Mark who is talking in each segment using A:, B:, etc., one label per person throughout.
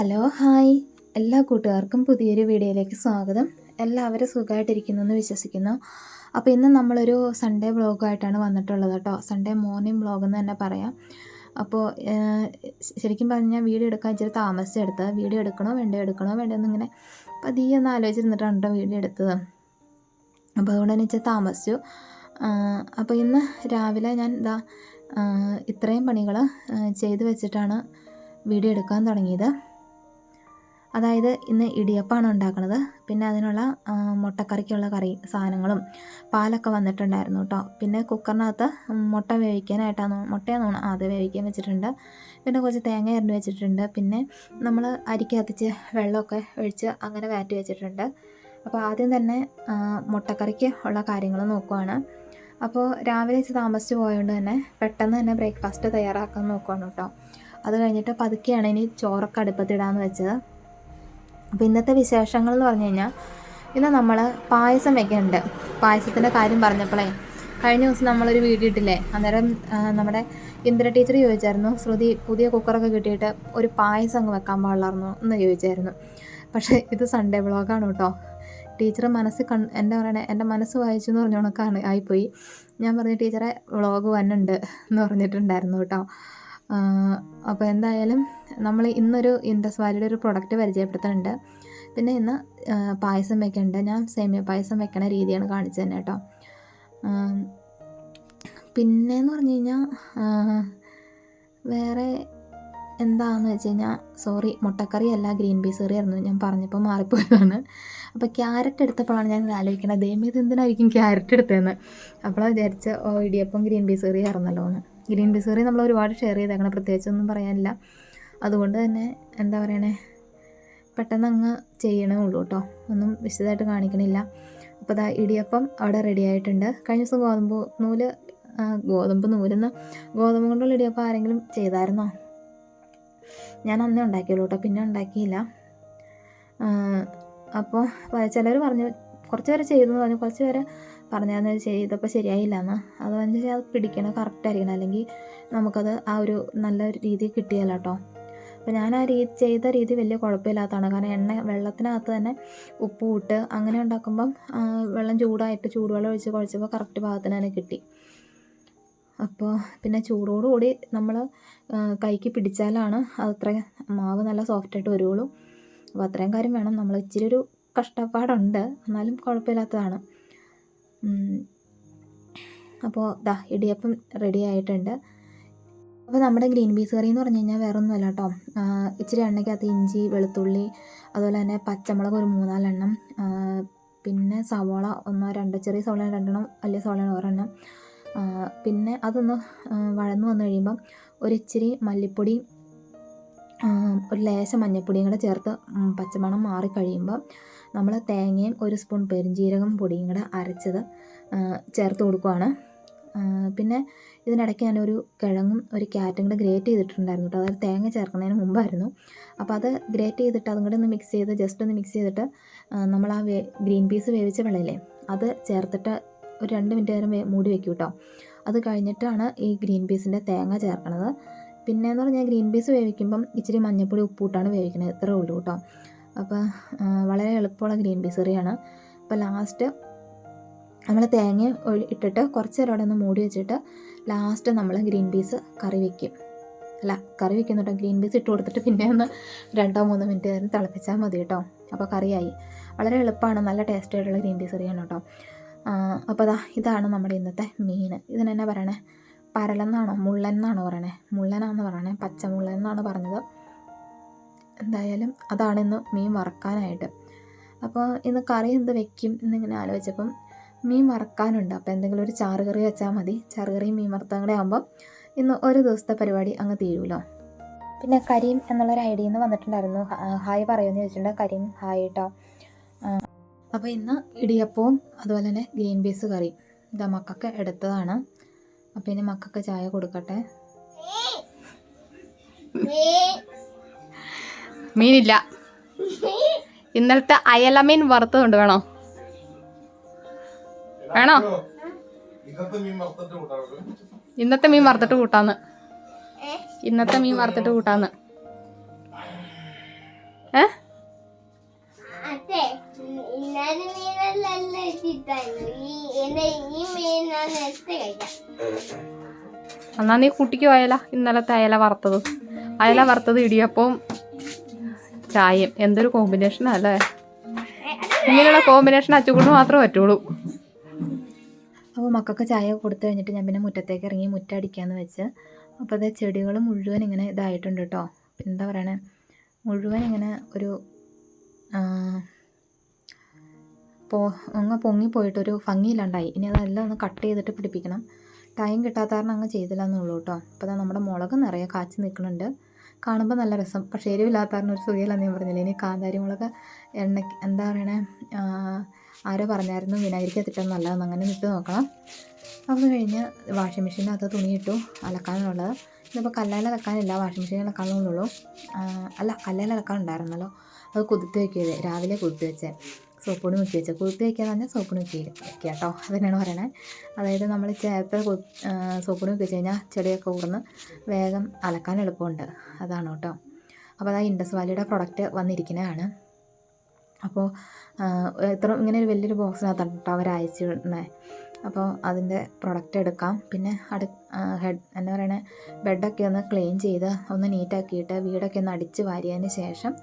A: Hello hi. എല്ലാ കൂട്ടുകാർക്കും പുതിയൊരു വീഡിയോയിലേക്ക് സ്വാഗതം. എല്ലാവരും സുഖമായിട്ടിരിക്കുന്നു എന്ന് വിശ്വസിക്കുന്നു. അപ്പോൾ ഇന്ന് നമ്മളൊരു സൺഡേ വ്ളോഗായിട്ടാണ് വന്നിട്ടുള്ളത് കേട്ടോ. സൺഡേ മോർണിംഗ് വ്ളോഗ് എന്ന് തന്നെ പറയാം. അപ്പോൾ ശരിക്കും പറഞ്ഞാൽ വീഡിയോ എടുക്കാൻ ഇച്ചിരി താമസിച്ചെടുത്ത് വീഡിയോ എടുക്കണോ വേണ്ടോ എടുക്കണോ വേണ്ടോ എന്നിങ്ങനെ പതിയെ ഒന്ന് ആലോചിച്ചിരുന്നിട്ടാണ് കേട്ടോ വീഡിയോ എടുത്തത്. അപ്പോൾ അതുകൊണ്ട് തന്നെ ഇച്ചിരി താമസിച്ചു. അപ്പോൾ ഇന്ന് രാവിലെ ഞാൻ ഇതാ ഇത്രയും പണികൾ ചെയ്തു വെച്ചിട്ടാണ് വീഡിയോ എടുക്കാൻ തുടങ്ങിയത്. അതായത് ഇന്ന് ഇടിയപ്പമാണ് ഉണ്ടാക്കുന്നത്. പിന്നെ അതിനുള്ള മുട്ടക്കറിക്കുള്ള കറി സാധനങ്ങളും പാലൊക്കെ വന്നിട്ടുണ്ടായിരുന്നു കേട്ടോ പിന്നെ കുക്കറിനകത്ത് മുട്ട വേവിക്കാനായിട്ടാണ് മുട്ടയാണ് അത് വേവിക്കാൻ വെച്ചിട്ടുണ്ട്. പിന്നെ കുറച്ച് തേങ്ങ അരിഞ്ഞ് വെച്ചിട്ടുണ്ട്. പിന്നെ നമ്മൾ അരിക്ക് കത്തിച്ച് വെള്ളമൊക്കെ ഒഴിച്ച് അങ്ങനെ വാറ്റി വെച്ചിട്ടുണ്ട്. അപ്പോൾ ആദ്യം തന്നെ മുട്ടക്കറിക്ക് ഉള്ള കാര്യങ്ങൾ നോക്കുവാണ്. അപ്പോൾ രാവിലെ വെച്ച് താമസിച്ച് പോയതുകൊണ്ട് തന്നെ പെട്ടെന്ന് തന്നെ ബ്രേക്ക്ഫാസ്റ്റ് തയ്യാറാക്കാൻ നോക്കുവാണ് കേട്ടോ അത് കഴിഞ്ഞിട്ട് പതുക്കെയാണ് ഇനി ചോറൊക്കെ അടുപ്പത്തിടാന്ന് വെച്ചത്. അപ്പോൾ ഇന്നത്തെ വിശേഷങ്ങൾ എന്ന് പറഞ്ഞു കഴിഞ്ഞാൽ ഇന്ന് നമ്മൾ പായസം വെക്കുന്നുണ്ട് പായസത്തിന്റെ കാര്യം പറഞ്ഞപ്പോഴേ കഴിഞ്ഞ ദിവസം നമ്മളൊരു വീഡിയോ ഇട്ടില്ലേ? അന്നേരം നമ്മുടെ ഇന്ദ്ര ടീച്ചർ ചോദിച്ചായിരുന്നു ശ്രുതി പുതിയ കുക്കറൊക്കെ കിട്ടിയിട്ട് ഒരു പായസം അങ്ങ് വെക്കാൻ പാടില്ലായിരുന്നു എന്ന് ചോദിച്ചായിരുന്നു. പക്ഷേ ഇത് സൺഡേ വ്ളോഗാണ് കേട്ടോ. ടീച്ചർ മനസ്സ് കൺ എന്താ പറയണേ എന്റെ മനസ്സ് വായിച്ചു എന്ന് പറഞ്ഞ കണക്കാണ് ആയിപ്പോയി. ഞാൻ പറഞ്ഞു ടീച്ചറെ വ്ളോഗ് വന്നുണ്ട് എന്ന് പറഞ്ഞിട്ടുണ്ടായിരുന്നു കേട്ടോ. അപ്പോൾ എന്തായാലും നമ്മൾ ഇന്നൊരു ഇൻഡസ് വാലിയുടെ ഒരു പ്രൊഡക്റ്റ് പരിചയപ്പെടുത്തുന്നുണ്ട് പിന്നെ ഇന്ന് പായസം വെക്കുന്നുണ്ട് ഞാൻ സേമിയ പായസം വെക്കണ രീതിയാണ് കാണിച്ചു തന്നെ കേട്ടോ. പിന്നെ പിന്നെന്ന് പറഞ്ഞു കഴിഞ്ഞാൽ വേറെ എന്താന്ന് വെച്ച് കഴിഞ്ഞാൽ സോറി മുട്ടക്കറി അല്ല ഗ്രീൻ പീസ് കറി ആയിരുന്നു. ഞാൻ പറഞ്ഞപ്പോൾ മാറിപ്പോയതാണ്. അപ്പോൾ ക്യാരറ്റ് എടുത്തപ്പോഴാണ് ഞാൻ ആലോചിക്കണത് ദൈവം ഇത് എന്തിനായിരിക്കും ക്യാരറ്റ് എടുത്തതെന്ന്. അപ്പോഴാണ് വിചാരിച്ച ഓ ഇടിയപ്പം ഗ്രീൻ പീസ് കറി ആയിരുന്നല്ലോ എന്ന് ഗ്രീൻ പീസ് കറി നമ്മൾ ഒരുപാട് ഷെയർ ചെയ്തേക്കണം പ്രത്യേകിച്ചൊന്നും പറയാനില്ല. അതുകൊണ്ട് തന്നെ എന്താ പറയണേ പെട്ടെന്ന് അങ്ങ് ചെയ്യണേ ഉള്ളൂ കേട്ടോ. ഒന്നും വിശദമായിട്ട് കാണിക്കണില്ല. അപ്പോൾ അതാ ഇടിയപ്പം അവിടെ റെഡി ആയിട്ടുണ്ട്. കഴിഞ്ഞ ദിവസം ഗോതമ്പ് നൂൽ ഗോതമ്പ് നൂലെന്ന് ഗോതമ്പ് കൊണ്ടുള്ള ഇടിയപ്പം ആരെങ്കിലും ചെയ്തായിരുന്നോ? ഞാൻ അന്നേ ഉണ്ടാക്കിയുള്ളൂ കേട്ടോ പിന്നെ ഉണ്ടാക്കിയില്ല. അപ്പോൾ ചിലർ പറഞ്ഞു കുറച്ച് പേരെ ചെയ്തു പറഞ്ഞു കുറച്ച് പേര് പറഞ്ഞാൽ ഇതപ്പോൾ ശരിയായില്ല എന്ന് അത് പറഞ്ഞാൽ അത് പിടിക്കണം കറക്റ്റ് ആയിരിക്കണം. അല്ലെങ്കിൽ നമുക്കത് ആ ഒരു നല്ല രീതി കിട്ടിയല്ല കേട്ടോ അപ്പോൾ ഞാൻ ആ രീതി ചെയ്ത രീതി വലിയ കുഴപ്പമില്ലാത്തതാണ്. കാരണം എണ്ണ വെള്ളത്തിനകത്ത് തന്നെ ഉപ്പ് ഇട്ട് അങ്ങനെ ഉണ്ടാക്കുമ്പം വെള്ളം ചൂടായിട്ട് ചൂടുവെള്ളം ഒഴിച്ച് കുഴച്ചപ്പോൾ കറക്റ്റ് ഭാഗത്തിന് തന്നെ കിട്ടി. അപ്പോൾ പിന്നെ ചൂടോടുകൂടി നമ്മൾ കൈക്ക് പിടിച്ചാലാണ് അത്ര മാവ് നല്ല സോഫ്റ്റായിട്ട് വരുള്ളൂ അപ്പോൾ അത്രയും കാര്യം വേണം. നമ്മൾ ഇച്ചിരി ഒരു കഷ്ടപ്പാടുണ്ട്. എന്നാലും കുഴപ്പമില്ലാത്തതാണ്. അപ്പോൾ ദാ ഇടിയപ്പം റെഡി ആയിട്ടുണ്ട്. അപ്പോൾ നമ്മുടെ ഗ്രീൻ പീസ് കറി എന്ന് പറഞ്ഞു കഴിഞ്ഞാൽ വേറെ ഒന്നുമല്ല കേട്ടോ ഇച്ചിരി എണ്ണയ്ക്കകത്ത് ഇഞ്ചി വെളുത്തുള്ളി അതുപോലെ തന്നെ പച്ചമുളക് ഒരു മൂന്നാലെണ്ണം പിന്നെ സവോള ഒന്നോ രണ്ടോ ചെറിയ സവോള രണ്ടെണ്ണം വലിയ സവോള ഒരെണ്ണം. പിന്നെ അതൊന്ന് വഴന്നു വന്നു കഴിയുമ്പം ഒരിച്ചിരി മല്ലിപ്പൊടി ഒരു ലേശം മഞ്ഞൾപ്പൊടിയും കൂടെ ചേർത്ത് പച്ചമണം മാറി കഴിയുമ്പോൾ നമ്മൾ തേങ്ങയും ഒരു സ്പൂൺ പെരുംജീരകം പൊടിയും കൂടെ അരച്ചത് ചേർത്ത് കൊടുക്കുവാണ്. പിന്നെ ഇതിനിടയ്ക്ക് ഞാനൊരു കിഴങ്ങും ഒരു ക്യാരറ്റും കൂടെ ഗ്രേറ്റ് ചെയ്തിട്ടുണ്ടായിരുന്നു കേട്ടോ. അതായത് തേങ്ങ ചേർക്കുന്നതിന് മുമ്പായിരുന്നു. അപ്പോൾ അത് ഗ്രേറ്റ് ചെയ്തിട്ട് അതും കൂടെ ഒന്ന് മിക്സ് ചെയ്ത് ജസ്റ്റ് ഒന്ന് മിക്സ് ചെയ്തിട്ട് നമ്മൾ ആ വേ ഗ്രീൻ പീസ് വേവിച്ച വെള്ളയില്ലേ അത് ചേർത്തിട്ട് ഒരു രണ്ട് മിനിറ്റ് നേരം മൂടി വെക്കും കേട്ടോ അത് കഴിഞ്ഞിട്ടാണ് ഈ ഗ്രീൻ പീസിന്റെ തേങ്ങ ചേർക്കണത്. പിന്നെ എന്ന് പറഞ്ഞാൽ ഗ്രീൻ പീസ് വേവിക്കുമ്പം ഇച്ചിരി മഞ്ഞൾപ്പൊടി ഉപ്പൂട്ടാണ് വേവിക്കുന്നത് ഇത്രേ ഉള്ളൂ കേട്ടോ അപ്പോൾ വളരെ എളുപ്പമുള്ള ഗ്രീൻ പീസ് കറിയാണ്. അപ്പോൾ ലാസ്റ്റ് നമ്മൾ തേങ്ങ ഇട്ടിട്ട് കുറച്ച് നേരം അവിടെ ഒന്ന് മൂടി വെച്ചിട്ട് ലാസ്റ്റ് നമ്മൾ ഗ്രീൻ പീസ് കറി വെക്കും. അല്ല കറി വെക്കുന്നു കേട്ടോ ഗ്രീൻ പീസ് ഇട്ട് കൊടുത്തിട്ട് പിന്നെ ഒന്ന് രണ്ടോ മൂന്നോ മിനിറ്റ് നേരം തിളപ്പിച്ചാൽ മതി കേട്ടോ അപ്പോൾ കറിയായി. വളരെ എളുപ്പമാണ് നല്ല ടേസ്റ്റ് ആയിട്ടുള്ള ഗ്രീൻ പീസ് കറിയാണ് കേട്ടോ അപ്പോൾ അതാ ഇതാണ് നമ്മുടെ ഇന്നത്തെ മീൻ. ഇതിന് എന്നാ പറയണേ? പരലെന്നാണോ? മുള്ളെന്നാണോ പറയണേ? മുള്ളനാന്ന് പറയണേ? പച്ചമുള്ളൻ എന്നാണ് പറഞ്ഞത്. എന്തായാലും അതാണ് ഇന്ന് മീൻ വറക്കാനായിട്ട്. അപ്പോൾ ഇന്ന് കറി എന്ത് വെക്കും എന്നിങ്ങനെ ആലോചിച്ചപ്പം മീൻ വറക്കാനുണ്ട്. അപ്പോൾ എന്തെങ്കിലും ഒരു ചാറ് കറി വെച്ചാൽ മതി. ചാറ് കറിയും മീൻ വറുത്തതും കൂടെ ആകുമ്പോൾ ഇന്ന് ഒരു ദിവസത്തെ പരിപാടി അങ്ങ് തീരുമല്ലോ പിന്നെ കരീം എന്നുള്ളൊരു ഐഡിയ നിന്ന് വന്നിട്ടുണ്ടായിരുന്നു. ഹായ് പറയുമെന്ന് ചോദിച്ചിട്ടുണ്ട്. കരീം ഹായ് കേട്ടോ അപ്പോൾ ഇന്ന് ഇടിയപ്പവും അതുപോലെ തന്നെ ഗ്രീൻ പീസ് കറി ഇതാ മക്കൾക്ക് എടുത്തതാണ്. അപ്പോൾ ഇനി മക്കൾക്ക് ചായ കൊടുക്കട്ടെ.
B: മീനില്ല. ഇന്നലത്തെ അയലമീൻ വറുത്തതുണ്ട് വേണോ? വേണോ?
C: ഇന്നത്തെ മീൻ വറുത്തിട്ട്
B: മീൻ കൂട്ടാന്ന്. ഇന്നത്തെ മീൻ വറുത്തിട്ട് കൂട്ടാന്ന്. എന്നാ നീ കുട്ടിക്ക് അയല ഇന്നലത്തെ അയല വറുത്തത്. അയല വറുത്തത് ഇടിയപ്പവും ചായയും. എന്തൊരു കോമ്പിനേഷനാ അല്ലേ? ഇങ്ങനെയുള്ള കോമ്പിനേഷൻ അച്ചുകൊണ്ട് മാത്രമേ പറ്റുള്ളൂ.
A: അപ്പോൾ മക്കൾക്ക് ചായ കൊടുത്തു കഴിഞ്ഞിട്ട് ഞാൻ പിന്നെ മുറ്റത്തേക്ക് ഇറങ്ങി മുറ്റടിക്കാമെന്ന് വെച്ച് അപ്പോൾ അത് ചെടികൾ മുഴുവൻ ഇങ്ങനെ ഇതായിട്ടുണ്ട് കേട്ടോ എന്താ പറയണേ? മുഴുവൻ ഇങ്ങനെ ഒരു പോ അങ്ങ് പൊങ്ങിപ്പോയിട്ടൊരു ഭംഗിയില്ലാണ്ടായി. ഇനി അതെല്ലാം ഒന്ന് കട്ട് ചെയ്തിട്ട് പിടിപ്പിക്കണം. ടൈം കിട്ടാത്ത കാരണം അങ്ങ് ചെയ്തില്ല എന്നുള്ളൂ കേട്ടോ അപ്പോൾ നമ്മുടെ മുളക് നിറയെ കാച്ചി നിൽക്കുന്നുണ്ട്. കാണുമ്പോൾ നല്ല രസം. പക്ഷേ എരിവില്ലാത്ത കാരണം ഒരു സുഖമില്ലെന്ന് ഞാൻ പറഞ്ഞില്ല. ഇനി കാന്താരി മുളക് എണ്ണ എന്താ പറയണേ? ആരോ പറഞ്ഞായിരുന്നു. വിനാഗിരിക്കകത്തിട്ടാൽ നല്ലതെന്ന്. അങ്ങനെ ഇട്ട് നോക്കണം. അത് കഴിഞ്ഞ് വാഷിംഗ് മെഷീനകത്ത് തുണിയിട്ടു അലക്കാനുള്ളത്. ഇതിപ്പോൾ കല്ലാൽ അലക്കാനില്ല വാഷിംഗ് മെഷീനിൽ അലക്കാനുള്ളൂ. അല്ല കല്ലേൽ അലക്കാനുണ്ടായിരുന്നല്ലോ. അത് കുതിർത്ത് വയ്ക്കിയത് രാവിലെ കുതിർത്ത് വെച്ചേ. സോപ്പൊടി മുക്കി വെച്ചത്. കുതിർത്ത് വെക്കാന്ന് പറഞ്ഞാൽ സോപ്പൊടി മുക്കി വെക്കുക കേട്ടോ. അത് തന്നെയാണ് പറയണേ? അതായത് നമ്മൾ ചേർത്ത സോപ്പൊടി മുക്കി വെച്ച് കഴിഞ്ഞാൽ ചെടിയൊക്കെ കൂടുന്ന് വേഗം അലക്കാൻ എളുപ്പമുണ്ട്. അതാണ് കേട്ടോ. അപ്പോൾ അതാ ഇൻഡസ് വാലിയുടെ പ്രൊഡക്റ്റ് വന്നിരിക്കുന്നതാണ് അപ്പോൾ ഇത്ര ഇങ്ങനെ ഒരു വലിയൊരു ബോക്സിനകത്താണ് കേട്ടോ അവർ അയച്ചിടുന്നത് അപ്പോൾ അതിന്റെ പ്രൊഡക്റ്റ് എടുക്കാം. പിന്നെ അടു ഹെഡ് എന്താ പറയണേ? ബെഡൊക്കെ ഒന്ന് ക്ലീൻ ചെയ്ത് ഒന്ന് നീറ്റാക്കിയിട്ട് വീടൊക്കെ ഒന്ന് അടിച്ച് വാരിയതിന് ശേഷം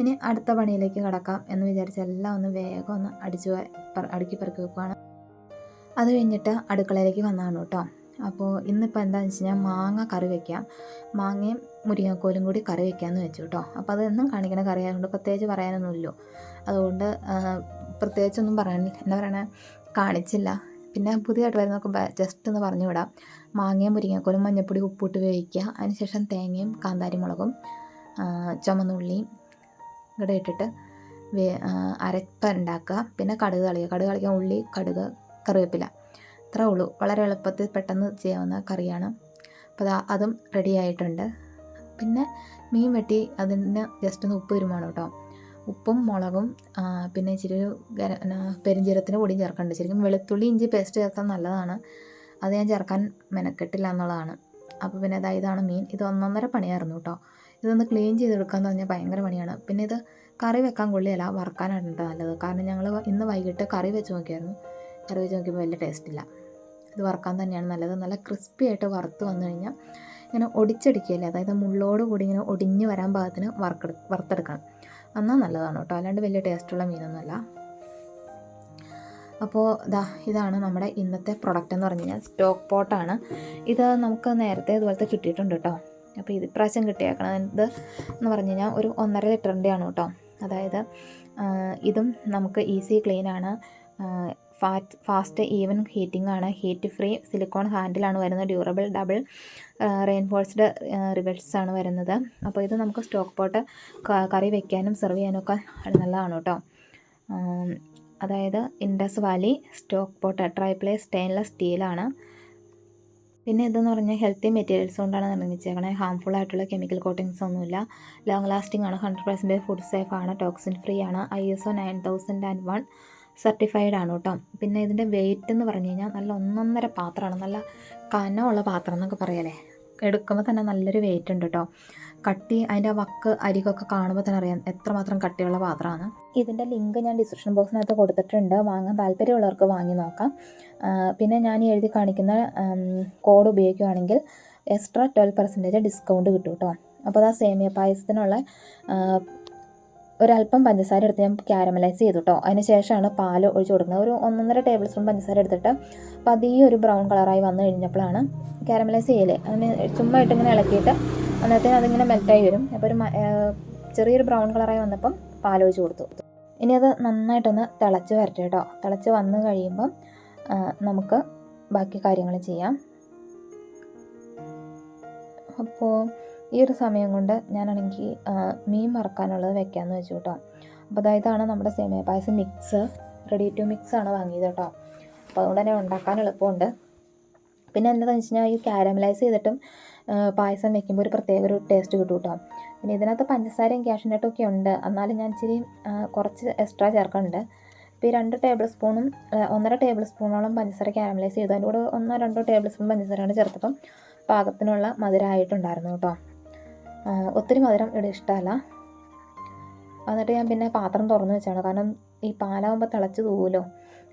A: ഇനി അടുത്ത പണിയിലേക്ക് കടക്കാം എന്ന് വിചാരിച്ച് എല്ലാം ഒന്ന് വേഗം ഒന്ന് അടിച്ചു അടുക്കി പെറുക്കി വെക്കുവാണ്. അത് കഴിഞ്ഞിട്ട് അടുക്കളയിലേക്ക് വന്നതാണ് കേട്ടോ. അപ്പോൾ ഇന്നിപ്പോൾ എന്താണെന്ന് വെച്ച് കഴിഞ്ഞാൽ മാങ്ങ കറി വെക്കാം. മാങ്ങയും മുരിങ്ങക്കോലും കൂടി കറി വെക്കാമെന്ന് വെച്ചു കേട്ടോ. അപ്പോൾ അതെന്നും കാണിക്കണ കറി ആയതുകൊണ്ട് പ്രത്യേകിച്ച് പറയാനൊന്നുമില്ലോ. അതുകൊണ്ട് പ്രത്യേകിച്ചൊന്നും പറയാൻ എന്താ പറയണേ? കാണിച്ചില്ല. പിന്നെ പുതിയതായിട്ട് വരുന്നൊക്കെ ജസ്റ്റ് ഒന്ന് പറഞ്ഞു വിടാം. മാങ്ങയും മുരിങ്ങക്കോലും മഞ്ഞപ്പൊടി ഉപ്പിട്ട് വേവിക്കുക. അതിനുശേഷം തേങ്ങയും കാന്താരി മുളകും ചുമന്നുള്ളിയും ഇവിടെ ഇട്ടിട്ട് വേ ഉണ്ടാക്കുക പിന്നെ കടുക് കളിക്കുക കടുക് കളിക്കാൻ ഉള്ളി കടുക് കറിവേപ്പില. ഇത്രേ ഉള്ളൂ. വളരെ എളുപ്പത്തിൽ പെട്ടെന്ന് ചെയ്യാവുന്ന കറിയാണ്. അപ്പോൾ അത് അതും റെഡി ആയിട്ടുണ്ട്. പിന്നെ മീൻ വെട്ടി അതിന് ജസ്റ്റ് ഒന്ന് ഉപ്പ് വരുമാണ് കേട്ടോ. ഉപ്പും മുളകും പിന്നെ ഇച്ചിരി ഒരു പെരുംജീരകത്തിന്റെ പൊടിയും ചേർക്കുന്നുണ്ട് ശരിക്കും വെളുത്തുള്ളി ഇഞ്ചി പേസ്റ്റ് ചേർത്താൽ നല്ലതാണ്. അത് ഞാൻ ചേർക്കാൻ മെനക്കെട്ടില്ല എന്നുള്ളതാണ്. അപ്പോൾ പിന്നെ അതാ ഇതാണ് മീൻ. ഇത് ഒന്നൊന്നര പണിയായിരുന്നു കേട്ടോ. ഇതൊന്ന് ക്ലീൻ ചെയ്തെടുക്കാമെന്ന് പറഞ്ഞാൽ ഭയങ്കര പണിയാണ്. പിന്നെ ഇത് കറി വെക്കാൻ കൊള്ളിയല്ല വറുക്കാനാണ് നല്ലത്. കാരണം ഞങ്ങൾ ഇന്ന് വൈകിട്ട് കറി വെച്ച് നോക്കിയായിരുന്നു. കറി വെച്ച് നോക്കിയപ്പോൾ വലിയ ടേസ്റ്റ് ഇല്ല. ഇത് വറുക്കാൻ തന്നെയാണ് നല്ലത്. നല്ല ക്രിസ്പി ആയിട്ട് വറുത്ത് വന്നു കഴിഞ്ഞാൽ ഇങ്ങനെ ഒടിച്ചെടുക്കുകയല്ലേ? അതായത് മുള്ളോട് കൂടി ഇങ്ങനെ ഒടിഞ്ഞ് വരാൻ പാകത്തിന് വറുക്കെടു വറുത്തെടുക്കണം. എന്നാൽ നല്ലതാണ് കേട്ടോ. അല്ലാണ്ട് വലിയ ടേസ്റ്റുള്ള മീനൊന്നുമല്ല. അപ്പോൾ ദാ ഇതാണ് നമ്മുടെ ഇന്നത്തെ പ്രൊഡക്റ്റ് എന്ന് പറഞ്ഞു കഴിഞ്ഞാൽ സ്റ്റോക്ക് പോട്ടാണ്. ഇത് നമുക്ക് നേരത്തെ ഇതുപോലത്തെ കിട്ടിയിട്ടുണ്ട് കേട്ടോ. അപ്പോൾ ഇത് ഇപ്രാവശ്യം കിട്ടിയേക്കണം ഇത് എന്ന് പറഞ്ഞു കഴിഞ്ഞാൽ ഒരു ഒന്നര ലിറ്ററിന്റെയാണ് കേട്ടോ. അതായത് ഇതും നമുക്ക് ഈസി ക്ലീൻ ആണ്. ഫാറ്റ് ഫാസ്റ്റ് ഈവൻ ഹീറ്റിംഗ് ആണ്. ഹീറ്റ് ഫ്രീ സിലിക്കോൺ ഹാൻഡിലാണ് വരുന്നത്. ഡ്യൂറബിൾ ഡബിൾ റെയിൻഫോഴ്സ്ഡ് റിവേഴ്സ് ആണ് വരുന്നത്. അപ്പോൾ ഇത് നമുക്ക് സ്റ്റോക്ക് പോട്ട് കറി വെക്കാനും സെർവ് ചെയ്യാനും ഒക്കെ നല്ലതാണ് കേട്ടോ. അതായത് Indus valley stock pot triply stainless സ്റ്റീലാണ് പിന്നെ ഇതെന്ന് പറഞ്ഞാൽ ഹെൽത്തി മെറ്റീരിയൽസ് കൊണ്ടാണ് നിർമ്മിച്ചേക്കണേ. ഹാംഫുൾ ആയിട്ടുള്ള കെമിക്കൽ കോട്ടിങ്സ് ഒന്നുമില്ല. ലോങ് ലാസ്റ്റിംഗ് ആണ് ഹൺഡ്രഡ് പെർസെന്റേജ് ഫുഡ് സേഫ് ആണ് ടോക്സിൻ ഫ്രീ ആണ്. I S O nine thousand and one certified ആണ് കേട്ടോ. പിന്നെ ഇതിന്റെ വെയിറ്റ് എന്ന് പറഞ്ഞു കഴിഞ്ഞാൽ നല്ല ഒന്നൊന്നര പാത്രമാണ്. നല്ല കനമുള്ള പാത്രം എന്നൊക്കെ പറയാലേ എടുക്കുമ്പോൾ തന്നെ നല്ലൊരു വെയിറ്റ് ഉണ്ട് കേട്ടോ. കട്ടി അതിന്റെ വക്ക് അരികൊക്കെ കാണുമ്പോൾ തന്നെ അറിയാം എത്രമാത്രം കട്ടിയുള്ള പാത്രമാണ്. ഇതിന്റെ ലിങ്ക് ഞാൻ ഡിസ്ക്രിപ്ഷൻ ബോക്സിനകത്ത് കൊടുത്തിട്ടുണ്ട്. വാങ്ങാൻ താല്പര്യമുള്ളവർക്ക് വാങ്ങി നോക്കാം. പിന്നെ ഞാൻ എഴുതി കാണിക്കുന്ന കോഡ് ഉപയോഗിക്കുകയാണെങ്കിൽ എക്സ്ട്രാ ട്വൽവ് പെർസെന്റേജ് ഡിസ്കൗണ്ട് കിട്ടും കേട്ടോ. അപ്പോൾ ആ സേമിയ പായസത്തിനുള്ള ഒരല്പം പഞ്ചസാര എടുത്ത് ഞാൻ ക്യാരമലൈസ് ചെയ്തു കേട്ടോ. അതിന് ശേഷമാണ് പാൽ ഒഴിച്ച് കൊടുക്കുന്നത്. ഒരു ഒന്നൊന്നര ടേബിൾ സ്പൂൺ പഞ്ചസാര എടുത്തിട്ട് പതിയെ ഒരു ബ്രൗൺ കളറായി വന്നു കഴിഞ്ഞപ്പോഴാണ് ക്യാരമലൈസ് ചെയ്യൽ. അതിന് ചുമ്മാ ഇട്ടിങ്ങനെ ഇളക്കിയിട്ട് അന്നേരത്തേന് അതിങ്ങനെ മെൽറ്റായി വരും. അപ്പോൾ ഒരു ചെറിയൊരു ബ്രൗൺ കളറായി വന്നപ്പം പാലൊഴിച്ച് കൊടുത്തു. ഇനി അത് നന്നായിട്ടൊന്ന് തിളച്ച് വരട്ടെ കേട്ടോ തിളച്ച് വന്നു കഴിയുമ്പം നമുക്ക് ബാക്കി കാര്യങ്ങൾ ചെയ്യാം. അപ്പോൾ ഈ ഒരു സമയം കൊണ്ട് ഞാനാണെങ്കിൽ മീൻ വറക്കാനുള്ളത് വെക്കാമെന്ന് വെച്ചു കേട്ടോ അപ്പോൾ ഇതാണ് നമ്മുടെ semiya payasam mix ready to mix ആണ് വാങ്ങിയത് കേട്ടോ അപ്പോൾ അതുകൊണ്ട് തന്നെ ഉണ്ടാക്കാൻ എളുപ്പമുണ്ട്. പിന്നെ എന്താണെന്ന് വെച്ച് കഴിഞ്ഞാൽ ഈ കാരമലൈസ് ചെയ്തിട്ടും പായസം വെക്കുമ്പോൾ ഒരു പ്രത്യേക ഒരു ടേസ്റ്റ് കിട്ടും കേട്ടോ പിന്നെ ഇതിനകത്ത് പഞ്ചസാരയും കാഷ്നട്ടും ഒക്കെ ഉണ്ട്. എന്നാലും ഞാൻ ഇച്ചിരി കുറച്ച് എക്സ്ട്രാ ചേർക്കുന്നുണ്ട്. ഇപ്പോൾ ഈ രണ്ട് ടേബിൾ സ്പൂണും ഒന്നര ടേബിൾ സ്പൂണോളം പഞ്ചസാര കാരമലൈസ് ചെയ്തു. അതിന്റെ കൂടെ ഒന്നോ രണ്ടോ ടേബിൾ സ്പൂൺ പഞ്ചസാരയാണ് ചേർത്തപ്പം പാകത്തിനുള്ള മധുരമായിട്ടുണ്ടായിരുന്നു കേട്ടോ ഒത്തിരി മധുരം ഇവിടെ ഇഷ്ടമല്ല. എന്നിട്ട് ഞാൻ പിന്നെ പാത്രം തുറന്നു വെച്ചാണ്. കാരണം ഈ പാലാകുമ്പോൾ തിളച്ച് തൂവല്ലോ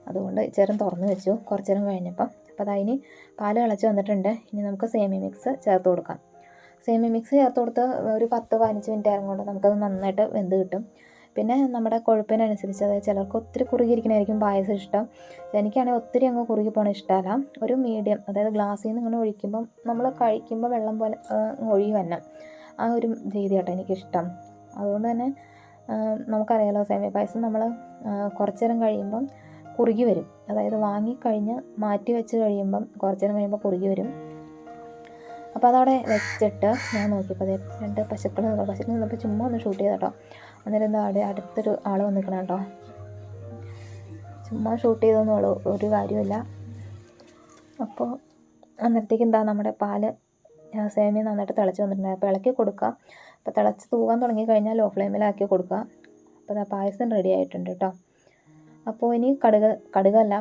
A: അതുകൊണ്ട് ഇച്ചേരം തുറന്നു വെച്ചു. കുറച്ചേരം കഴിഞ്ഞപ്പം അപ്പോൾ അതതിന് പാൽ കളച്ച് വന്നിട്ടുണ്ട്. ഇനി നമുക്ക് സേമി മിക്സ് ചേർത്ത് കൊടുക്കാം. സേമി മിക്സ് ചേർത്ത് കൊടുത്ത് ഒരു പത്ത് പതിനഞ്ച് മിനിറ്റ് നേരം കൊണ്ട് നമുക്കത് നന്നായിട്ട് വെന്ത് കിട്ടും. പിന്നെ നമ്മുടെ കൊഴുപ്പിനനുസരിച്ച് അതായത് ചിലർക്ക് ഒത്തിരി കുറുകിയിരിക്കണമായിരിക്കും പായസം ഇഷ്ടം. എനിക്കാണെങ്കിൽ ഒത്തിരി അങ്ങ് കുറുകി പോകണ ഇഷ്ടമല്ല. ഒരു മീഡിയം അതായത് ഗ്ലാസ്സിൽ നിന്ന് ഇങ്ങനെ ഒഴിക്കുമ്പം നമ്മൾ കഴിക്കുമ്പോൾ വെള്ളം പോലെ ഒഴി വരണം. ആ ഒരു രീതി കേട്ടോ എനിക്കിഷ്ടം. അതുകൊണ്ട് തന്നെ നമുക്കറിയാലോ സേമിയ പായസം നമ്മൾ കുറച്ചു നേരം കഴിയുമ്പം കുറുകി വരും. അതായത് വാങ്ങിക്കഴിഞ്ഞ് മാറ്റി വെച്ച് കഴിയുമ്പം കുറച്ച് നേരം കഴിയുമ്പോൾ കുറുകി വരും. അപ്പോൾ അതവിടെ വെച്ചിട്ട് ഞാൻ നോക്കിയപ്പോൾ അതേ രണ്ട് പശുക്കൾ പശുക്കൾ നിന്നപ്പോൾ ചുമ്മാ ഒന്ന് ഷൂട്ട് ചെയ്ത കേട്ടോ അന്നേരം എന്താ അവിടെ അടുത്തൊരു ആൾ വന്നിക്കണം കേട്ടോ ചുമ്മാ ഷൂട്ട് ചെയ്തൊന്നും ഉള്ളൂ ഒരു കാര്യമില്ല അപ്പോൾ അന്നേരത്തേക്ക് എന്താ നമ്മുടെ പാൽ സേമിയ നന്നായിട്ട് തിളച്ച് വന്നിട്ടുണ്ടായി അപ്പോൾ ഇളക്കി കൊടുക്കുക അപ്പോൾ തിളച്ച് തൂവാൻ തുടങ്ങി കഴിഞ്ഞാൽ ലോ ഫ്ലെയിമിലാക്കി കൊടുക്കുക അപ്പോൾ പായസം റെഡി ആയിട്ടുണ്ട് കേട്ടോ. അപ്പോൾ ഇനി കടുക് കടുകല്ല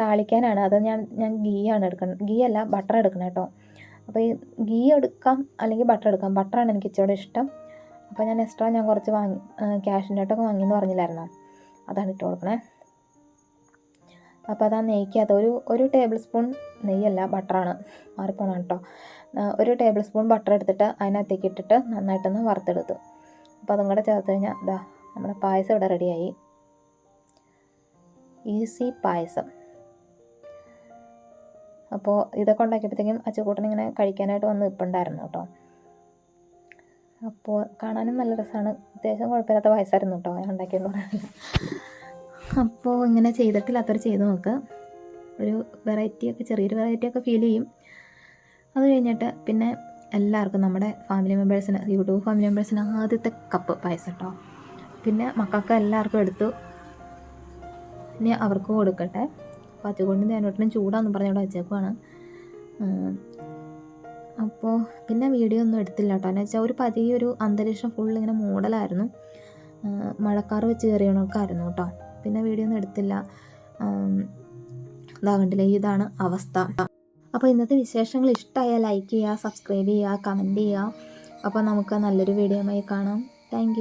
A: താളിക്കാനാണ്. അത് ഞാൻ ഞാൻ ഗീ ആണ് എടുക്കുന്നത് ഗീ അല്ല ബട്ടർ എടുക്കണം കേട്ടോ അപ്പോൾ ഈ ഗീ എടുക്കാം അല്ലെങ്കിൽ ബട്ടർ എടുക്കാം. ബട്ടറാണ് എനിക്ക് ഇച്ചിരി ഇഷ്ടം. അപ്പോൾ ഞാൻ എക്സ്ട്രാ ഞാൻ കുറച്ച് വാങ്ങി ക്യാഷിന്റെ ആയിട്ടൊക്കെ വാങ്ങിയെന്ന് പറഞ്ഞില്ലായിരുന്നോ? അതാണ് ഇട്ട് കൊടുക്കണേ. അപ്പോൾ അതാ നെയ്ക്കകത്ത് ഒരു ഒരു ടേബിൾ സ്പൂൺ നെയ്യല്ല ബട്ടറാണ് മാറിപ്പോണം കേട്ടോ ഒരു ടേബിൾ സ്പൂൺ ബട്ടർ എടുത്തിട്ട് അതിനകത്തേക്ക് ഇട്ടിട്ട് നന്നായിട്ടൊന്ന് വറുത്തെടുത്തു. അപ്പോൾ അതും കൂടെ ചേർത്ത് കഴിഞ്ഞാൽ ഇതാ നമ്മുടെ പായസം ഇവിടെ റെഡിയായി ഈസി പായസം. അപ്പോൾ ഇതൊക്കെ ഉണ്ടാക്കിയപ്പോഴത്തേക്കും അച്ചുകൂട്ടൻ ഇങ്ങനെ കഴിക്കാനായിട്ട് വന്ന് നിൽപ്പുണ്ടായിരുന്നു കേട്ടോ. അപ്പോൾ കാണാനും നല്ല രസമാണ്. അത്യാവശ്യം കുഴപ്പമില്ലാത്ത പായസമായിരുന്നു കേട്ടോ ഞാൻ ഉണ്ടാക്കിയെന്ന് പറയാനില്ല അപ്പോൾ ഇങ്ങനെ ചെയ്തിട്ടില്ലാത്തവർ ചെയ്ത് നോക്ക്. ഒരു വെറൈറ്റിയൊക്കെ ചെറിയൊരു വെറൈറ്റിയൊക്കെ ഫീൽ ചെയ്യും. അത് കഴിഞ്ഞിട്ട് പിന്നെ എല്ലാവർക്കും നമ്മുടെ ഫാമിലി മെമ്പേഴ്സിന് യൂട്യൂബ് ഫാമിലി മെമ്പേഴ്സിന് ആദ്യത്തെ കപ്പ് പായസം കേട്ടോ. പിന്നെ മക്കൾക്ക് എല്ലാവർക്കും എടുത്തു. ഇനി അവർക്ക് കൊടുക്കട്ടെ. അപ്പോൾ അതുകൊണ്ട് ഞാനോട്ടിനും ചൂടാന്ന് പറഞ്ഞവിടെ വെച്ചേക്കുവാണ്. അപ്പോൾ പിന്നെ വീഡിയോ ഒന്നും എടുത്തില്ല കേട്ടോ. എന്ന് വെച്ചാൽ ഒരു പതിയ ഒരു അന്തരീക്ഷം ഫുൾ ഇങ്ങനെ മോഡലായിരുന്നു മഴക്കാർ വെച്ച് കയറിയണക്കായിരുന്നു കേട്ടോ. പിന്നെ വീഡിയോ ഒന്നും എടുത്തില്ല. ഇതാ കണ്ടില്ലേ ഇതാണ് അവസ്ഥ. അപ്പോൾ ഇന്നത്തെ വിശേഷങ്ങൾ ഇഷ്ടമായാൽ ലൈക്ക് ചെയ്യുക സബ്സ്ക്രൈബ് ചെയ്യുക കമന്റ് ചെയ്യുക. അപ്പോൾ നമുക്ക് നല്ലൊരു വീഡിയോയുമായി കാണാം. താങ്ക്